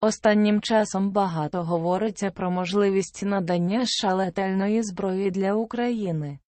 Останнім часом багато говориться про можливість надання шалетельної зброї для України.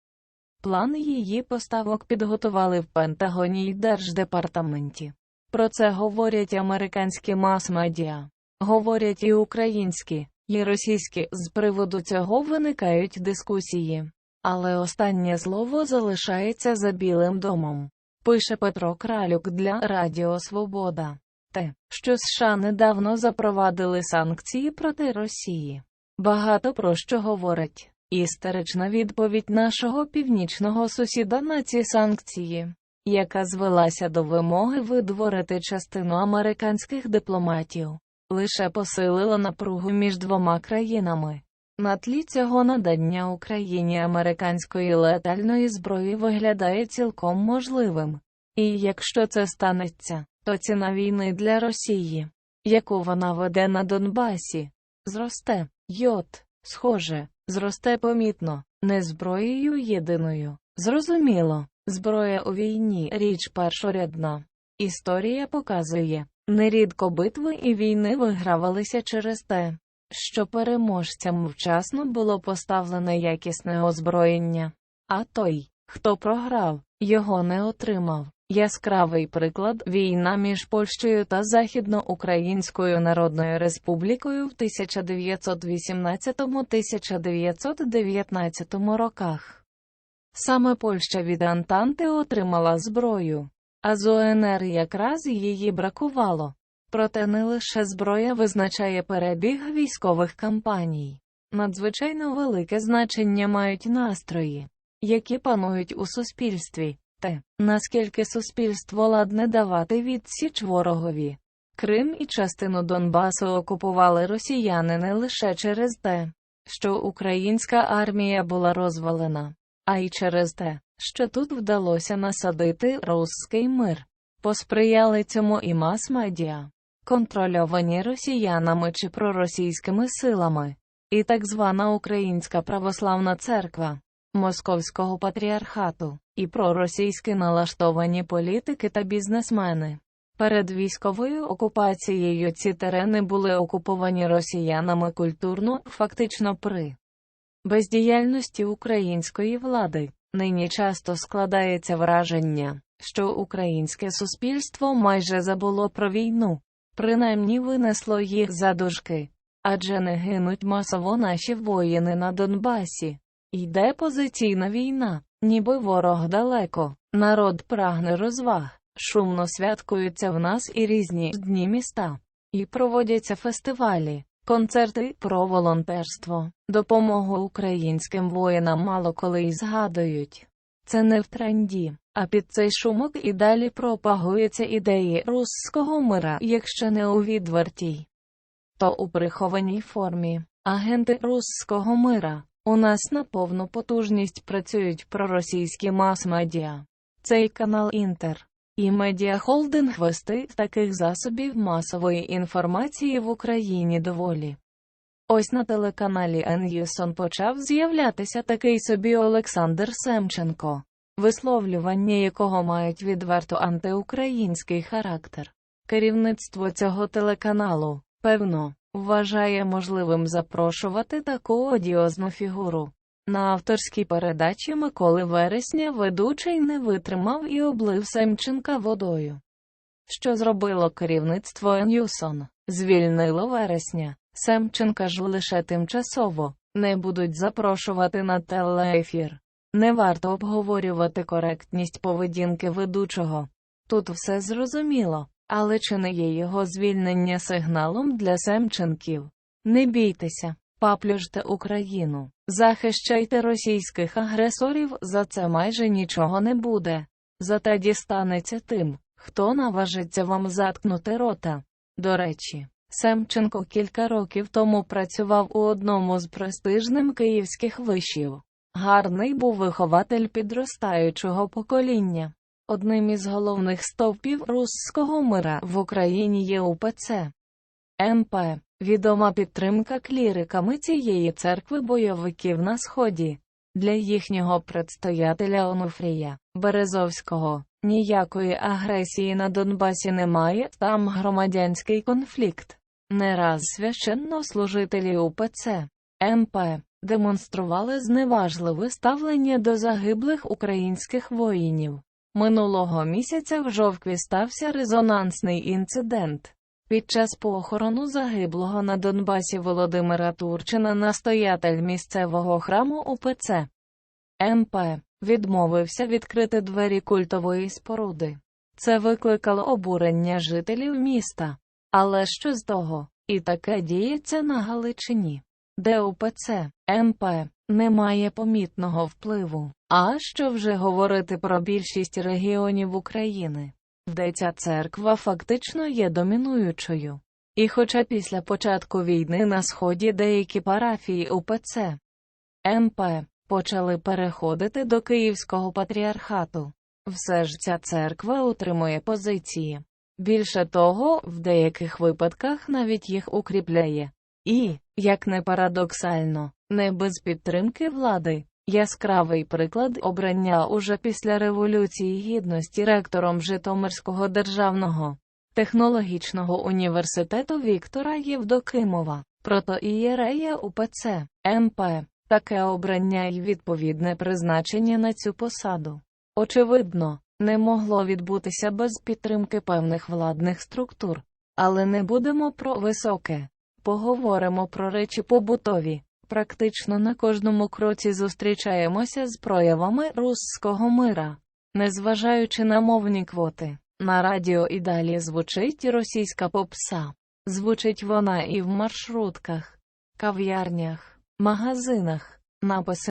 План її поставок підготували в Пентагоні й Держдепартаменті. Про це говорять американські мас-медіа, говорять і українські, і російські. З приводу цього виникають дискусії. Але останнє слово залишається за Білим домом. Пише Петро Кралюк для Радіо Свобода. Те, що США недавно запровадили санкції проти Росії. Багато про що говорить. Істерична відповідь нашого північного сусіда на ці санкції, яка звелася до вимоги видворити частину американських дипломатів, лише посилила напругу між двома країнами. На тлі цього надання Україні американської летальної зброї виглядає цілком можливим. І якщо це станеться, то ціна війни для Росії, яку вона веде на Донбасі, зросте. Йод, схоже, зросте помітно, не зброєю єдиною. Зрозуміло, зброя у війні річ першорядна. Історія показує, нерідко битви і війни вигравалися через те, що переможцям вчасно було поставлене якісне озброєння, а той, хто програв, його не отримав. Яскравий приклад війна між Польщею та Західноукраїнською Народною Республікою в 1918-1919 роках. Саме Польща від Антанти отримала зброю, а з УНР якраз її бракувало. Проте не лише зброя визначає перебіг військових кампаній. Надзвичайно велике значення мають настрої, які панують у суспільстві, те, наскільки суспільство ладне давати відсіч ворогові. Крим і частину Донбасу окупували росіяни не лише через те, що українська армія була розвалена, а й через те, що тут вдалося насадити русський мир. Посприяли цьому і мас-медіа, контрольовані росіянами чи проросійськими силами, і так звана Українська православна церква Московського патріархату, і проросійськи налаштовані політики та бізнесмени. Перед військовою окупацією ці терени були окуповані росіянами культурно, фактично при бездіяльності української влади. Нині часто складається враження, що українське суспільство майже забуло про війну, принаймні винесло їх за дужки, адже не гинуть масово наші воїни на Донбасі. Йде позиційна війна, ніби ворог далеко, народ прагне розваг, шумно святкуються в нас і різні дні міста, і проводяться фестивалі, концерти про волонтерство, допомогу українським воїнам мало коли й згадують. Це не в тренді, а під цей шумок і далі пропагуються ідеї руського мира, якщо не у відвертій, то у прихованій формі. Агенти руського мира у нас на повну потужність працюють проросійські мас-медіа. Цей канал Інтер і медіахолдинг вести таких засобів масової інформації в Україні доволі. Ось на телеканалі Ньюсон почав з'являтися такий собі Олександр Семченко, висловлювання якого мають відверто антиукраїнський характер. Керівництво цього телеканалу, певно, вважає можливим запрошувати таку одіозну фігуру. На авторській передачі Миколи Вересня ведучий не витримав і облив Семченка водою. Що зробило керівництво Ньюсон? Звільнило вересня. Семченка ж лише тимчасово не будуть запрошувати на телеефір. Не варто обговорювати коректність поведінки ведучого. Тут все зрозуміло, але чи не є його звільнення сигналом для Семченків? Не бійтеся, паплюжте Україну, захищайте російських агресорів, за це майже нічого не буде. Зате дістанеться тим, хто наважиться вам заткнути рота. До речі, Семченко кілька років тому працював у одному з престижним київських вишів. Гарний був вихователь підростаючого покоління. Одним із головних стовпів руського мира в Україні є УПЦ. МП відома підтримка кліриками цієї церкви бойовиків на сході. Для їхнього предстоятеля Онуфрія Березовського ніякої агресії на Донбасі немає, там громадянський конфлікт. Не раз священнослужителі УПЦ МП демонстрували зневажливе ставлення до загиблих українських воїнів. Минулого місяця в жовтні стався резонансний інцидент. Під час похорону загиблого на Донбасі Володимира Турчина настоятель місцевого храму УПЦ МП відмовився відкрити двері культової споруди. Це викликало обурення жителів міста. Але що з того? І таке діється на Галичині, де УПЦ МП не має помітного впливу. А що вже говорити про більшість регіонів України, де ця церква фактично є домінуючою. І хоча після початку війни на сході деякі парафії УПЦ МП почали переходити до Київського патріархату, все ж ця церква утримує позиції. Більше того, в деяких випадках навіть їх укріпляє. І, як не парадоксально, не без підтримки влади. Яскравий приклад обрання уже після Революції Гідності ректором Житомирського державного технологічного університету Віктора Євдокимова, протоієрея УПЦ МП. Таке обрання й відповідне призначення на цю посаду. Очевидно, не могло відбутися без підтримки певних владних структур. Але не будемо про високе. Поговоримо про речі побутові. Практично на кожному кроці зустрічаємося з проявами русського мира. Незважаючи на мовні квоти, на радіо і далі звучить російська попса. Звучить вона і в маршрутках, кав'ярнях, магазинах, написи